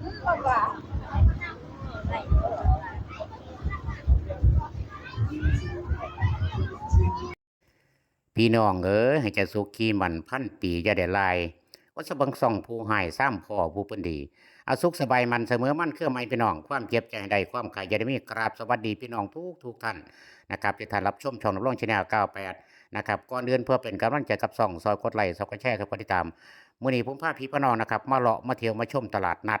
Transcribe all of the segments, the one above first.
กันบ่ว่าพี่น้องเอ๋ยให้เจะสุขีมันพันปีอย่าได้ลายว่าสบังส่องผู้ให้ซ้ำพ่อผู้เพิ่นดีอาสุขสบายมันเสมอมันเครื่องไม่พี่น้อง ความเจ็บใจใดความขายยาได้มีกราบสวัสดีพี่น้องทุกทุกท่านนะครับที่ท่านรับชมช่องนับรองชแนล98 นะครับก่อนเดือนเพื่อเป็นกำลังใจกับส่องซอยกดไลค์ซอยกดแชร์ซอยกดติดตามมื้อนี้ผมพาพี่พี่น้องนะครับ มาเลาะมาเที่ยวมาชมตลาดนัด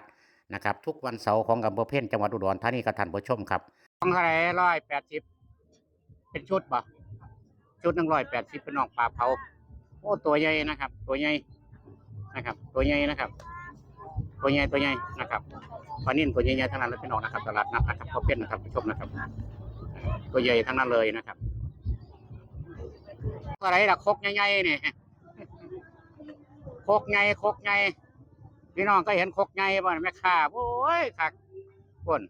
นะครับทุกวันเสาร์ของอำเภอเพ่นจังหวัดอุดรธานีกับท่านผู้ชมครับต้องเท่าไหร่ร้อยแปดสิบเป็นชุดป่ะชุดหนึ่งร้อยแปดสิบเป็นน้องปลาเผาโอ้ตัวใหญ่นะครับ ตัวใหญ่นะครับ ตัวใหญ่นะครับ ตัวใหญ่ตัวใหญ่นะครับปลานิ่นตัวใหญ่ๆทั้งนั้นเลยพี่น้องนะครับตลาดนัดนะครับเขาเป็นนะครับผู้ชมนะครับ ตัวใหญ่ทั้งนั้นเลยนะครับอะไรล่ะคกใหญ่ๆนี่คกใหญ่คกใหญ่ พี่น้องก็เห็นคกใหญ่บ่แม่ค้าโอ้ยคักคน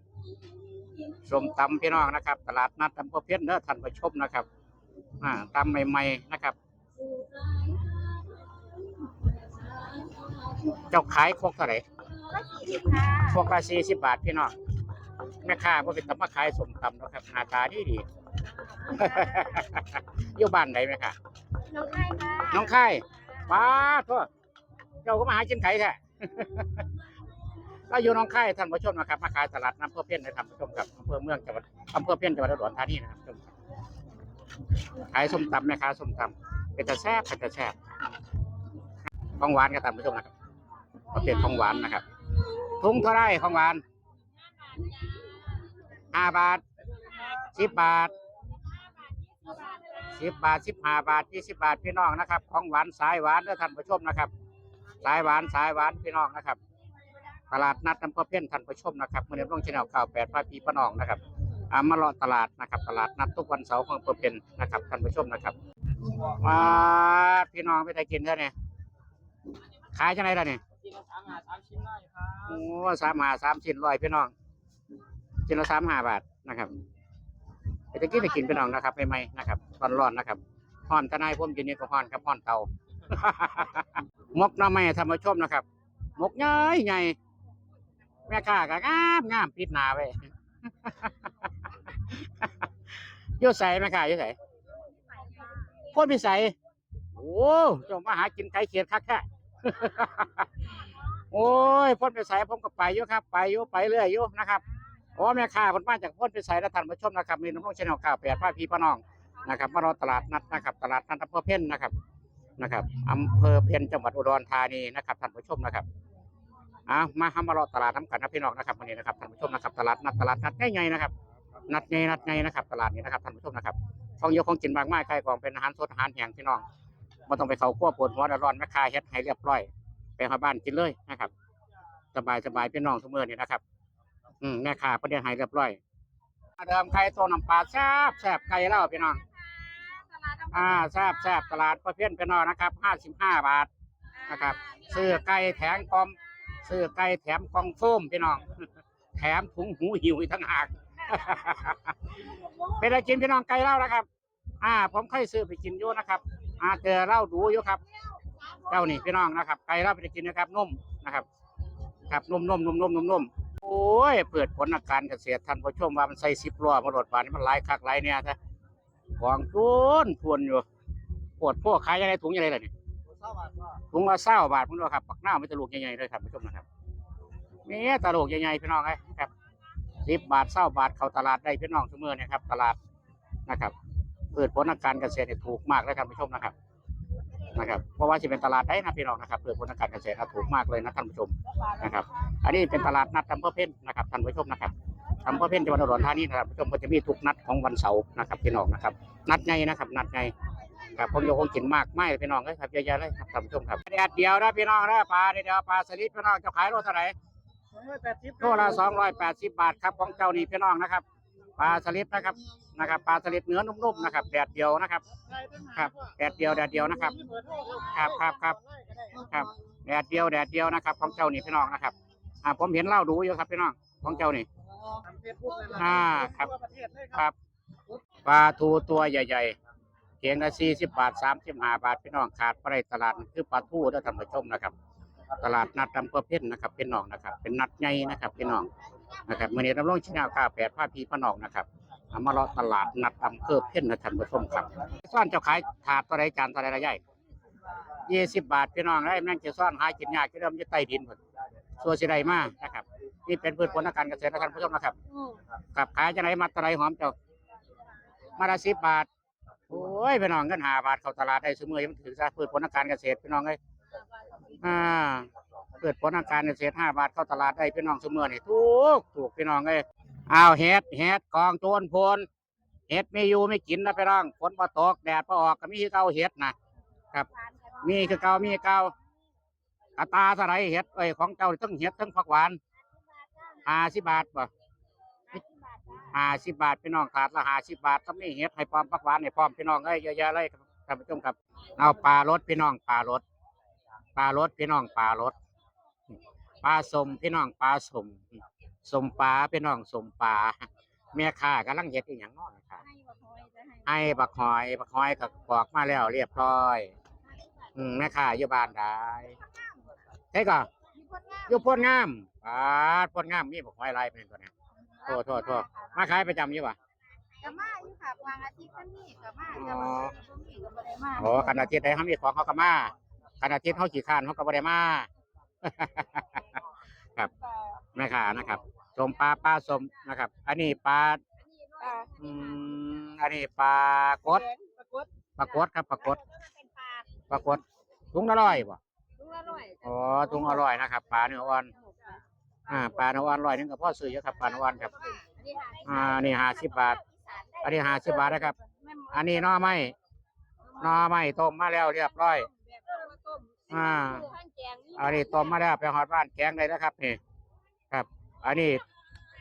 สมตำพี่น้องนะครับ ตลาดนัดอำเภอเพี้ยนเด้อท่านผู้ชมนะครับ อ่าตำใหม่ๆนะครับ เจ้าขายครกเท่าไหร่ก็สี่สิบค่ะครกละสี่สิบบาทพี่น้องแม่ค้าบ่เป็นตำมาขายสมตำเนาะครับหน้าตาดีดีอยู่บ้านไหนแม่ค่ะน้องไข่ค่ะน้องค่ายป้าทั่วเจ้าก็มาหากินไข่แท้ ก็อยู่น้องค่ายท่านผู้ชมนะครับมาขายตลาดน้ำเพื่อเพี้ยนในท่านผู้ชมครับอำเภอเมืองจังหวัดอำเภอเพี้ยนจังหวัดอุดรธานีนะครับผู้ชมขายส้มตำแม่ค้าส้มตำเป็นแต่แซ่บเป็นแต่แซ่บของหวานกับท่านผู้ชมนะครับประเภทของหวานนะครับถุงเท่าไรของหวานห้าบาทสิบบาทสิบบาทสิบห้าบาทยี่สิบบาทพี่น้องนะครับ ของหวานสายหวานเด้อท่านผู้ชมนะครับ สายหวานสายหวานพี่น้องนะครับ ตลาดนัดน้ำพะเพี้ยนท่านผู้ชมนะครับเมื่อเดือนลงชแนลข่าวแปดพาพีพะน้องนะครับอามาเลาะตลาดนะครับ ตลาดนัดทุกวันเสาร์ของอำเภอเพี้นนะครับท่านผู้ชมนะครับมาพี่น้องไปได้กินแล้เนี่ยขายจังไรล่ะเนี่ยกินละสามหาสามชิ้นได้ครับโอ้สามหาสามชิ้นร้อยพี่น้องชิ้นละสามห้าบาทนะครับไปตะกี้ได้กินพี่น้องนะครับใหม่ๆนะครับร้อนๆนะครับห่อนทนายผมกินนี่ก็ห่อนครับห่อนเตา มกหน้ำไม้ท่านผู้ชมนะครับ มกใหญ่ใหญ่แม่ค้าก็งามงามปิดหนาไว้อยุ่ใส่แม่ค้ายุ่ใส่พ่นพิสัยโอ้เจ้ามาหากินไก่เขียดคักแค่โอ้ยพ่นพิสัยผมก็ไปอยู่ครับ ไปอยู่ไปเรื่อยอยู่นะครับโอ้แม่ค้าคนมาจากพ่นพิสัยและท่านผู้ชมนะครับมีน้ำลงชแนลข่าวแปดพาพี่พี่น้องนะครับมารอตลาดนัดนะครับ ตลาดนัดอำเภอเพ่นนะครับ นะครับอำเภอเพ็ญจังหวัดอุดรธานีนะครับท่านผู้ชมนะครับอะมาหามารอตลาดน้ำกันนะพี่น้องนะครับวันนี้นะครับท่านผู้ชมนะครับ ตลาดนัดตลาดนัดง่ายๆนะครับ นัดง่ายนัดง่ายนะครับ ตลาดนี้นะครับท่านผู้ชมนะครับของเยอะของกินมากมายใครของเป็นอาหารสดอาหารแห้งพี่น้องม่ต้องไปเขาขั้วปวดหัวร้อนแม่ค้าเฮ็ดให้เรียบร้อยไปหาบ้านกินเลยนะครับ สบายสบายพี่น้องทุกเมื่อนี่นะครับ อืมแม่ค้าประเดี๋ยวให้เรียบร้อยเดิมไข่ต้มน้ำปลาแซ่บแซ่บไก่เล่าพี่น้อง อ่าแซบแซบตลาดประเพี้ยนกันนอนะครับห้าสิบห้าบาทนะครับซื้อไก่แถมกอมซื้อไก่แถมกองโฟมพี่น้อง แถมถุงหูหิวอีกทั้งหากเป็นอะไรกินพี่น้องไก่เล่านะครับ อ่า ผมเคยซื้อไปกินอยู่นะครับ อ่าเจอเหล้าดูอยู่ครับเจ้านี่พี่น้องนะครับ ไก่เล่าไปกินนะครับนุ่มนะครับ ครับนุ่มนุ่มนุ่มนุ่มนุ่มนุ่มโอ้ยเปิดผลอาการเกษตรท่านผู้ชมว่ามันใส่สิบล้อมาโหลดบานนี่มันหลายคักหลายเนี่ยซะ ของทุนทวนอยู่ปวดพวกขายยังไงถุงยังไงล่ะนี่เศร้าบาทว่าถุงละเศร้าบาทพุ่นว่าครับปักหน้าไม่ตะลูกใหญ่ๆเลยครับผู้ชมนะครับนี่ตะลูกใหญ่ๆพี่น้องไอ้ครับสิบบาทเศร้าบาทเข้าตลาดได้พี่น้องทุกเมื่อเนี่ยครับ ตลาดนะครับเปิดผลทางการเกษตรเนี่ยถูกมากเลยครับผู้ชมนะครับนะครับเพราะว่าจะเป็นตลาดได้นะพี่น้องนะครับเปิดผลทางการเกษตรนะถูกมากเลยนะท่านผู้ชมนะครับ อันนี้เป็นตลาดนัดอำเภอเพ่นนะครับท่านผู้ชมนะครับ อำเภอเพ่นจังหวัดอุดรธานีนะครับผู้ชมก็จะมีทุกนัดของวันเสาร์นะครับพี่น้องนะครับ นัดไงนะครับ นัดไงครับผมโยคงกินมากไม่พี่น้องเลยครับเยอะๆเลยครับท่านผู้ชมครับแดดเดียวนะพี่น้องนะปลาเดียวปลาสลิดพี่น้องจะขายโลเท่าไหร่โลละสองร้อยแปดสิบบาทครับของเจ้านี่พี่น้องนะครับปลาสลิดนะครับนะครับปลาสลิดเนื้อนุ่มๆนะครับแดดเดียวนะครับครับแดดเดียวแดดเดียวนะครับครับครับครับครับแดดเดียวแดดเดียวนะครับ ของเจ้านี่พี่น้องนะครับอ่าผมเห็นเหล่าดูอยู่ครับพี่น้องของเจ้านี่ อ่าครับ ครับปลาทูตัวใหญ่ๆเพียงละสี่สิบบาทสามสิบห้าบาทพี่น้องขาดไปตลาดคือปลาทูเด้ท่านผู้ชมนะครับ ตลาดนัดอำเภอเพ็ญนะครับพี่น้องนะครับ เป็นนัดใหญ่นะครับพี่น้องนะครับมื่อนี้ดำรงชแนลก้าแปดผ้าพีพี่น้องนะครับเอามาเลาะตลาดนัดอำเภอเพ็ญนะท่านผู้ชมครับซ่อนเจ้าขายถาดตัวใดจานตัวใดละใหญ่ยี่สิบบาทพี่น้องได้แม่งจะซ่อนหากินยากจะเริ่มจะใต้ดินหมดส่วนสิไดมากนะครับ นี่เป็นพืชผลทางการเกษตรนะท่านผู้ชมนะครับกับขายจะไหนมาตะไรหอมเจ้ามาละสิบบาทโอ้ยพี่น้องเงินหาบาทเข้าตลาดได้สมือยังถือซะพืชผลทางการเกษตรพี่น้องเอ้ยอ่าพืชผลทางการเกษตรห้าบาทเข้าตลาดได้พี่น้องสมือนี่ถูกถูกพี่น้องเอ้ยอ้าวเฮ็ดเฮ็ดกองโจนพลเฮ็ดไม่อยู่ไม่กินนะพี่น้องฝนบ่ตกแดดบ่ออกก็มีคือเก่าเฮ็ดนะครับ มีคือเก่ามีคือเก่ากระตาสะไรเฮ็ดเอ้ยของเจ้าต้องเฮ็ดทั้งผักหวาน ห้าสิบบาทบ่ห้าสิบบาทพี่น้องถาดละห้าสิบบาทก็มีเฮ็ดให้พร้อมปักหวานให้พร้อมพี่น้องเอ้ยเยอะแยะเลยครับท่านผู้ชมครับ เอาปลารสพี่น้องปลารสปลารสพี่น้องปลารสปลาสมพี่น้องปลาสมสมปลาพี่น้องสมปลาแม่ค้ากำลังเฮ็ดอีหยังเน้อยค่ะให้บักหอยบักหอยก็ปอกมาแล้วเรียบร้อย อืมแม่ค้าอยู่บ้านได้เฮ้ยก็อ ยู่โพนงามปลาโพนงามมีบักหอยลายเป็นตัวเนี้โทษโทษโทษมาขายประจำอยู่ป่ะกะมาอยู่ค่ะวางอาทิตย์ก็มีกะมาจะมาบ่มีก็บ่ได้มาโอ้กันอาทิตย์ใดเขามีของเขาก็มากันอาทิตย์เขาขี่ข้านเขาก็บ่ได้มาครับแม่ค้านะครับสมปลาปลาสมนะครับ อันนี้ปลาปลาอืมอันนี้ปลากดปลากดปลากดครับปลากดเป็นปลาปลากดถุงละร้อยป่ะ ลูกละร้อยอ๋อถุงละร้อยนะครับปลาเนื้ออ่อนอ่าปลาเนื้ออ่อนร้อยหนึงกับพ่อซื้อเยอะครับปลาเนื้ออ่อนครับ อ่านี่ห้าสิบบาท อันนี้ห้าสิบบาทนะครับ อันนี้หน่อไม้หน่อไม้ต้มมาแล้วเรียบร้อย อ่า อันนี้ต้มมาแล้วไปหอดบ้านแกงเลยนะครับนี่ครับ อันนี้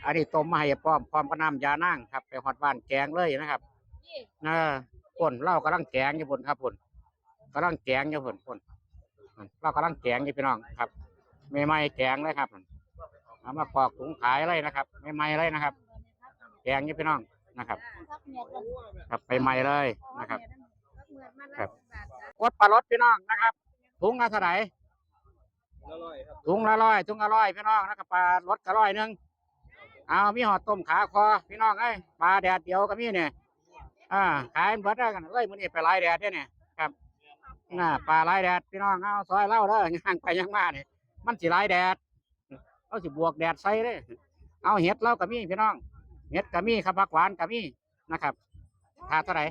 อันนี้ต้มมาให้พร้อมพร้อมกับน้ำยานั่งครับ ไปหอดบ้านแกงเลยนะครับเออป่นเรากำลังแกงอยู่ป่นครับป่นกำลังแกงอยู่ป่นป่น เรากำลังแกงอยู่พี่น้องครับไม่ไม่แกงเลยครับเอามาปอกถุงขายเลยนะครับไม่ไม่เลยนะครับ แกงอยู่พี่น้องนะครับ ครับไปใหม่เลยนะครับ ครับกดปลารสพี่น้องนะครับถุงละเท่าไหร่อร่อยครับถุงละร้อยถุงละร้อยพี่น้องนะครับปลารสก็ร้อยหนึ่งเอามีหอดต้มขาคอพี่น้องเอ้ยปลาแดดเดียวก็มีเนี่ยอ่าขายเบิดได้กันเลยมื้อนี้ไปหลายแดดเด้อเนี่ย ครับน่าปลาลายแดดพี่น้องเอาซอยเล่าเด้อย่างไปย่างมาเนี่ยมันสิลายแดดเอาสิบวกแดดใส่เลยเอาเห็ดเล่าก็มีพี่น้องเห็ดก็มีครับผักหวานก็มีนะครับถาดเท่าไหร่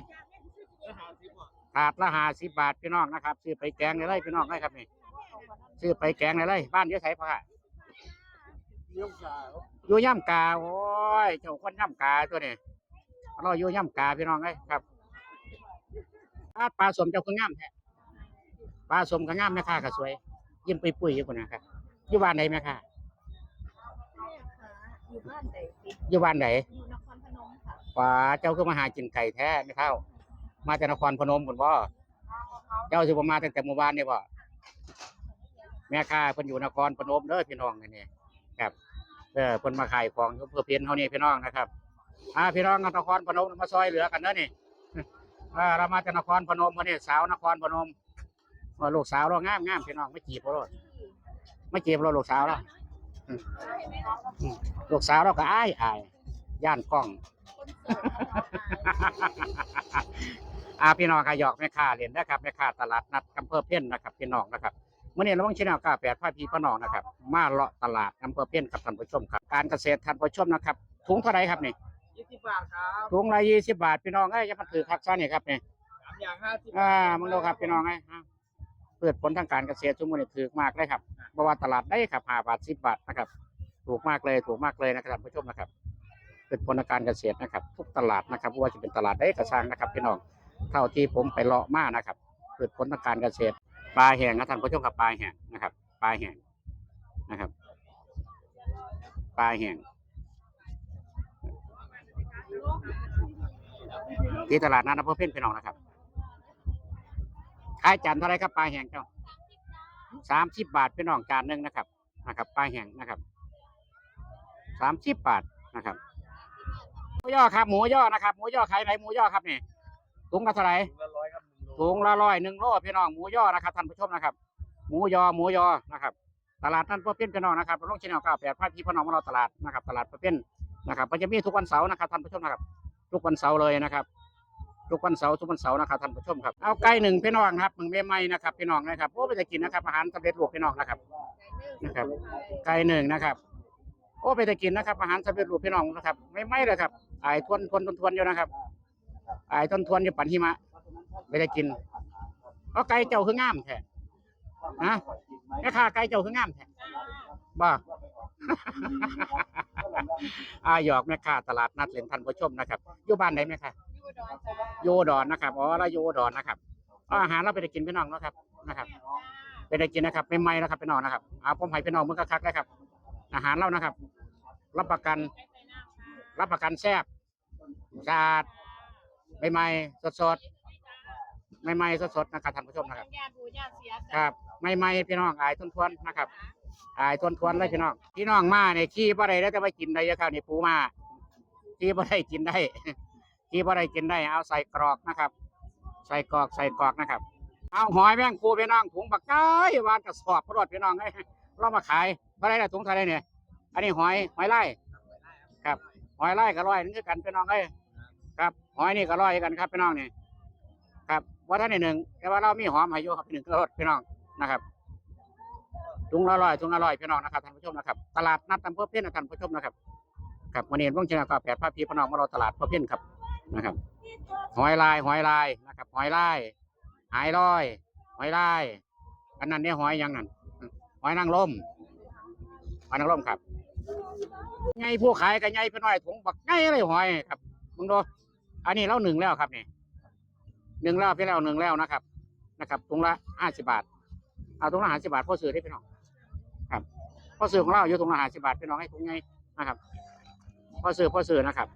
ถาดละห้าสิบบาทพี่น้องนะครับซื้อไปแกงได้เลยพี่น้องได้ครับนี่ซื้อไปแกงเลยเลยบ้านเยอะไสพ่อค่ะเยี่ยมชาอยู่ย่ำกาโอ้ยเจ้าคนย่ำกาตัวนี้เราอยู่ย่ำกาพี่น้องเอ้ครับปลาปลาสมเจ้าคืองามแท้ ปลาสมก็งามแม่ค้าก็สวยยิ้มปุยปุยๆอยู่คนนะครับอยู่บ้านไหนแม่ค้าอยู่บ้านไหนติดอยู่บ้านไหนอยู่นครพนมค่ะปลาเจ้าคือมาหากินไก่แท้ไม่เท่า มาจากนครพนมคุณบ่เจ้าสิบ่มาตั้งแต่เมื่อวานนี่บ่แม่ค้าเพิ่นอยู่นครพนมเด้อพี่น้องนี่นี่ครับเออเพิ่นมาขายของอยู่เพื่อเพียนเฮานี่พี่น้องนะครับอ่าพี่น้องนครพนมมาซอยเหลือกันเด้อนี่อ่าเรามาจากนครพนมมาเนี่ยสาวนครพนม ว่าลูกสาวเรางามงามพี่น้องไม่จีบเราโลดไม่จีบเราลูกสาวเราอืมอืมลูกสาวเราก็อายอายย่านกล้องอาพี่น้องขายอกแม่ค้าเรียนนะครับแม่ค้าตลาดนัดอำเภอเพี้ยนนะครับพี่น้องนะครับเมื่อนี้เราต้องชินเอากาแปดพ่อพี่พ่อน้องนะครับ มาเลาะตลาดอำเภอเพี้ยนกับท่านผู้ชมครับ การเกษตรท่านผู้ชมนะครับถุงเท่าไหรครับนี่ยี่สิบบาทครับถุงละยี่สิบบาทพี่น้องเอ้ยจะมาถือคักซ่านี่ครับนี่สามอย่างห้าสิบอ่ามึงดูครับพี่น้องเอ้ยอ่า พืชผลทางการเกษตรทุกมื้อนี้ถือมากเลยครับเพราะว่าตลาดได้ครับห้าบาทสิบบาทนะครับ ถูกมากเลยถูกมากเลยนะครับท่านผู้ชมนะครับพืชผลทางการเกษตรนะครับ ทุกตลาดนะครับว่าจะเป็นตลาดได้กระชังนะครับพี่น้องเท่าที่ผมไปเลาะมานะครับพืชผลทางการเกษตร ปลาแห้งนะท่านผู้ชมครับปลาแห้งนะครับปลาแห้งนะครับ ปลาแห้งที่ตลาดนัดอำเภอเพ่นพี่น้องนะครับ ขายจานเท่าไรครับปลาแห้งเจ้าสามสิบบาทพี่น้องจานหนึ่งนะครับนะครับปลาแห้งนะครับสามสิบบาทนะครับหมูย่อครับหมูย่อนะครับหมูย่อขายไหนหมูย่อครับนี่ถุงละเท่าไหร่ถุงละร้อยครับหนึ่งโลถุงละร้อยหนึ่งโลพี่น้องหมูย่อนะครับท่านผู้ชมนะครับ หมูยอหมูยอนะครับตลาดนัดพ่อเพี้ยนพี่น้องนะครับลงชแนลเก้าแปดพาพี่พี่น้องมาเราตลาดนะครับ ตลาดพ่อเพี้ยนนะครับมันจะมีทุกวันเสาร์นะครับท่านผู้ชมนะครับ ทุกวันเสาร์เลยนะครับ ทุกวันเสาร์ทุกวันเสาร์นะครับท่านผู้ชมครับเอาไก่หนึ่งพี่น้องครับมึงเบี้ยไม้นะครับพี่น้องนะครับโอ้ไปจะกินนะครับอาหารสำเร็จรูปพี่น้องนะครับนะครับ ไก่หนึ่งนะครับ โอ้ไปจะกินนะครับอาหารสำเร็จรูปพี่น้องนะครับ ไม่ไม่เลยครับไอายทวนทวนทวนทวนอยู่นะครับไอายทวนทวนอยู่ปันหิมะไปจะกินเอาไก่เจ้าคืองามแท้นะแม่ค้าไก่เจ้าคืองามแท้บ้าอาหยอกแม่ค้าตลาดนัดเหรียญท่านผู้ชมนะครับอยู่บ้านไหนแม่ค้า ดอนจ้าโยดอนนะครับอ๋อแล้วโยดอนนะครับเอาอาหารเราไปได้กินพี่น้องเนาะครับนะครับ ไปได้กินนะครับใหม่นะครับพี่น้องนะครับเอาผมให้พี่น้องมึงคักๆเลยครับ อาหารเรานะครับ รับประกัน รับประกันแซ่บสะอาดใหม่ๆสดๆใหม่ๆสดๆนะครับท่านผู้ชมนะครับ ญาติปู่ญาติเสียคจ้ารับใหม่ๆพี่น้องอายทวนๆนะครับอายทวนๆเลยพี่น้องพี่น้องมาเนี่ยขี้บ่ได้แล้วแต่ว่ากินได้เยอะครับนี่ปูมาขี้บ่ได้กินได้ ขี้บ่ได้กินได้เอาใส่กรอกนะครับ ใส่กรอกใส่กรอกนะครับ เอาหอยแมงคูพี่น้องถุงบักไก่วานกระสอบพรดพี่น้องเอ้เรามาขายเท่าไรละถุงเท่าไรเนี่ยอันนี้หอยหอยไล่ครับ หอยไล่ก็ร้อยนึงคือกันพี่น้องเอ้ยครับหอยนี่ก็ร้อยกันครับพี่น้องนี่ครับว่าท่านนี่หนึ่งแต่ว่าเรามีหอมห้อยู่ครับหนึ่งก็รสพี่น้องนะครับถุงละร้อยถุงละร้อยพี่น้องนะครับท่านผู้ชมนะครับ ตลาดนัดอำเภอเพี้ยนนะท่านผู้ชมนะครับครับวันนี้ต้องเชิญกับแปดพาพี่พี่น้องมาเราตลาดเพื่อเพี้ยนครับ นะครับ หอยลายหอยลายนะครับ หอยลายหายลอย หอยลายอันนั้นเนี่ยหอยยังนั่นหอยนางรมหอยนางรมครับไงผู้ขายก็ไงเพี่น้อยถุงบักไงเลยหอยครับมึงดูอันนี้เราหนึ่งแล้วครับนี่หนึ่งแล้วพี่แล้วหนึ่งแล้วนะครับ นะครับถุงละห้าสิบบาท เอาถุงละห้าสิบบาทพ่อซื้อได้พี่น้องครับพ่อซื้อของเราอยู่ถุงละห้าสิบบาทพี่น้องให้ถุงไงนะครับพ่อซื้อพ่อซื้อนะครับ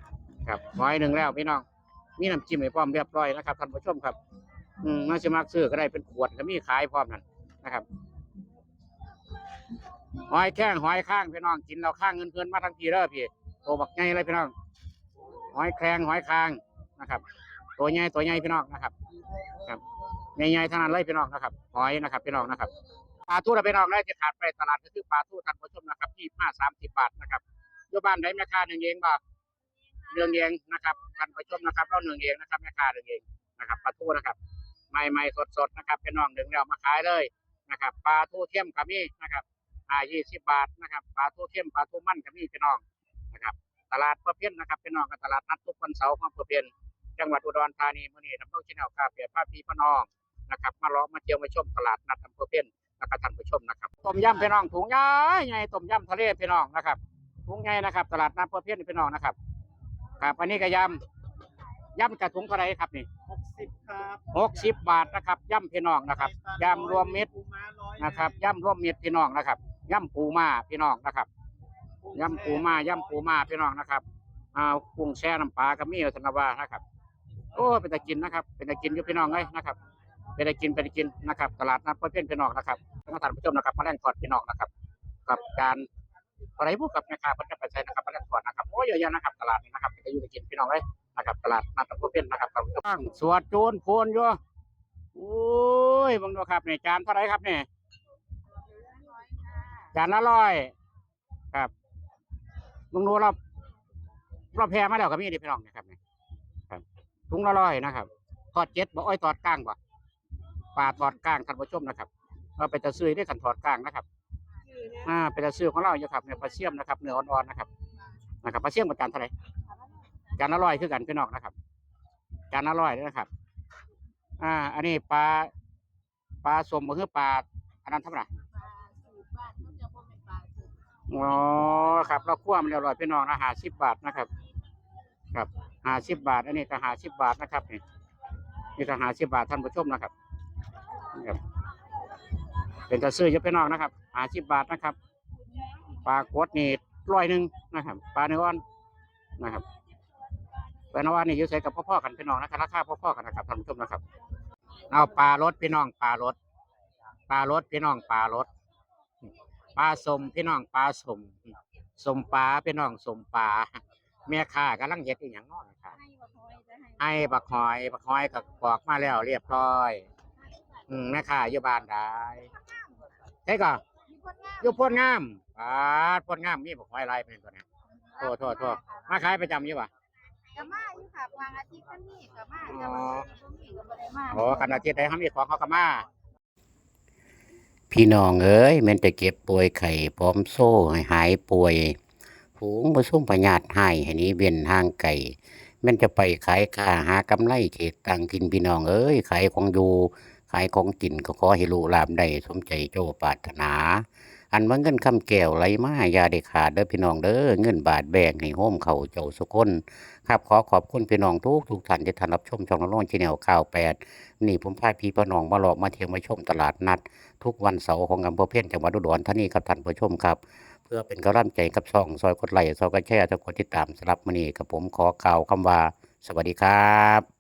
ครับหอยหนึ่งแล้วพี่น้องมีน้ำจิ้มให้พร้อมเรียบร้อยนะครับท่านผู้ชมครับ อืมน่าจะมักซื้อก็ได้เป็นขวดก็มีขายพร้อมนั่นนะครับหอยแข้งหอยข้างพี่น้องกินเราข้างเงินเพื่อนมาทั้งทีเด้อพี่ตัวบักใหญ่เลยพี่น้องหอยแครงหอยคางนะครับ ตัวใหญ่ตัวใหญ่พี่น้องนะครับ ครับใหญ่ๆทั้งนั้นเลยพี่น้องนะครับหอยนะครับพี่น้องนะครับปลาทูเราพี่น้องได้จะขาดไปตลาดก็คือปลาทูท่านผู้ชมนะครับที่ห้าสามสิบบาทนะครับอยู่บ้านได้แม่ค้าหนึ่งเองบ่ เรื่องเองนะครับท่านผู้ชมนะครับเราหนึ่งเองนะครับแม่ค้าหนึ่งเองนะครับปลาทูนะครับใหม่ๆสดๆนะครับเป็นน้องหนึ่งแล้วมาขายเลยนะครับปลาทูเทียมกับมี่นะครับอ่ายี่สิบบาทนะครับปลาทูเทียมปลาทูมั่นกับมีพี่น้องนะครับ ตลาดประเพียนนะครับพี่น้องกับตลาดนัดทุกวันเสาร์ของประเพียนจังหวัดอุดรธานีมื้อนี้น้ำต้องชแนลกาเปียป้าพีพี่น้องนะครับ มาลาะมาเที่ยวมาชมตลาดนัดอำเภอเพียนนะครับท่านผู้ชมนะครับต้มยำพี่น้องถุงใหญ่ใหญ่ต้มยำทะเลพี่น้องนะครับถุงใหญ่นะครับ ตลาดนัดประเพียนพี่น้องนะครับ ครับอันนี้ก็ยำยำกระถุงเท่าไหรครับนี่หกสิบครับหกสิบบาทนะครับย่ำพี่น้องนะครับย่ำรวมมิตรปูม้าร้อยนะครับย่ำรวมมิตรพี่น้องนะครับย่ำปูมาพี่น้องนะครับย่ำปูมาย่ำปูมาพี่น้องนะครับอ่ากุ้งแช่น้ำปลาก็มีธนว่านะครับ โอ้เป็นตะกินนะครับ เป็นตะกินอยู่พี่น้องเลยนะครับเป็นตะกินเป็นตะกินนะครับ ตลาดนัดเพื่อนพี่น้องนะครับมาทานผู้ชมนะครับมาแล่นทอดพี่น้องนะครับ กับการ อะไรพวกกับแม่ค้าเพิ่นจะไปใช้นะครับมาแล่นทอดนะครับโอ้เยอะแยะนะครับตลาดนี้นะครับเป็นตะอยู่ตะกินพี่น้องเลยนะครับตลาดนัดเพื่อนนะครับท่านผู้ชมสวดโจนโพนอยู่โอ้ยบังดูครับเนี่ยจานเท่าไรครับเนี่ยจานละร้อยครับบังดูเราเราแพ้มาแล้วกับมีดิพี่น้องนะครับเนี่ยครับถุงละร้อยนะครับทอดเจ็ดบ่อ้อยทอดก้างบ่ปลาทอดก้างท่านผู้ชมนะครับเราไปจะซื้อได้ขันทอดก้างนะครับ อ่าไปจะซื้อของเราอยู่ครับเนี่ยปลาเสี่ยมนะครับเนื้ออ่อนๆนะครับนะครับปลาเสี่ยมกับจานเท่าไหรจานละร้อยคือกันพี่น้องนะครับจานละร้อยด้อนะครับ อ่า อันนี้ปลาปลาสมก็คือปลาอันนั้นเท่าไหร่อ๋อครับ เราคั่วมันเรียบร้อยพี่น้องนะหาสิบบาทนะครับ ครับหาสิบบาท อันนี้ก็หาสิบบาทนะครับนี่นี่ก็หาสิบบาทท่านผู้ชมนะครับครับ เป็นกระซื้อเยอะพี่น้องนะครับหาสิบบาทนะครับปลากดนี่ร้อยหนึ่งนะครับปลาเนื้ออ่อนนะครับปลาเนื้ออ่อนนี่ยุ่ใส่กับพ่อๆกันพี่น้องนะครับราคาพ่อๆกันนะครับท่านผู้ชมนะครับ เอาปลารสพี่น้องปลารสปลารสพี่น้องปลารสปลาสมพี่น้องปลาสมสมปลาพี่น้องสมปลาแม่ค้ากำลังเฮ็ดอีหยังน้อยค่ะให้บักหอยบักหอยก็ปอกมาแล้วเรียบร้อย อืมแม่ค้าอยู่บ้านได้ ใช่ก่อนคนงามอยู่โพนงามปาดโพนงามมีบ่ควายลายเป็นตัวเนี้ยโทษโทษโทษมาขายประจำอยู่ป่ะก็มาอยู่ค่ะวางอาทิตย์ก็มีก็มาแต่ว่าบ่มีก็บ่ได้มาโอ้คันอาทิตย์ใดเฮามีของเขาก็มาพี่น้องเอ้ยแมันจะเก็บป่วยไข่พร้อมโซ่ให้หายป่วยฝูงผสมพญาติให้ให้หนี้เวียนห่างไก่แมันจะไปขายค้าหากำไรเขตตังกินพี่น้องเอ้ยขายของอยู่ขายของกินก็ขอให้ลูกหลามได้สมใจโจปรารถนา อันว่าเงินคำแก้วไหลมาอย่าได้ขาดเด้อพี่น้องเด้อเงินบาทแบ่งให้โฮมเขาเจ้าสุคน ครับขอขอบคุณพี่น้องทุกทุกท่านที่ท่านรับชมช่องน้องๆชแนลข่าวแปดนี่ผมพาพี่พี่น้องมาหลอกมาเที่ยวมาชมตลาดนัด ทุกวันเสาร์ของอำเภอเพ่นจังหวัดอุดรธานีครับท่านผู้ชมครับเพื่อเป็นกำลังใจกับช่องซอยกดไลค์ซอยกดแชร์ซอยกดติดตามสำหรับมื้อนี้กับผมขอกล่าวคำว่า สวัสดีครับ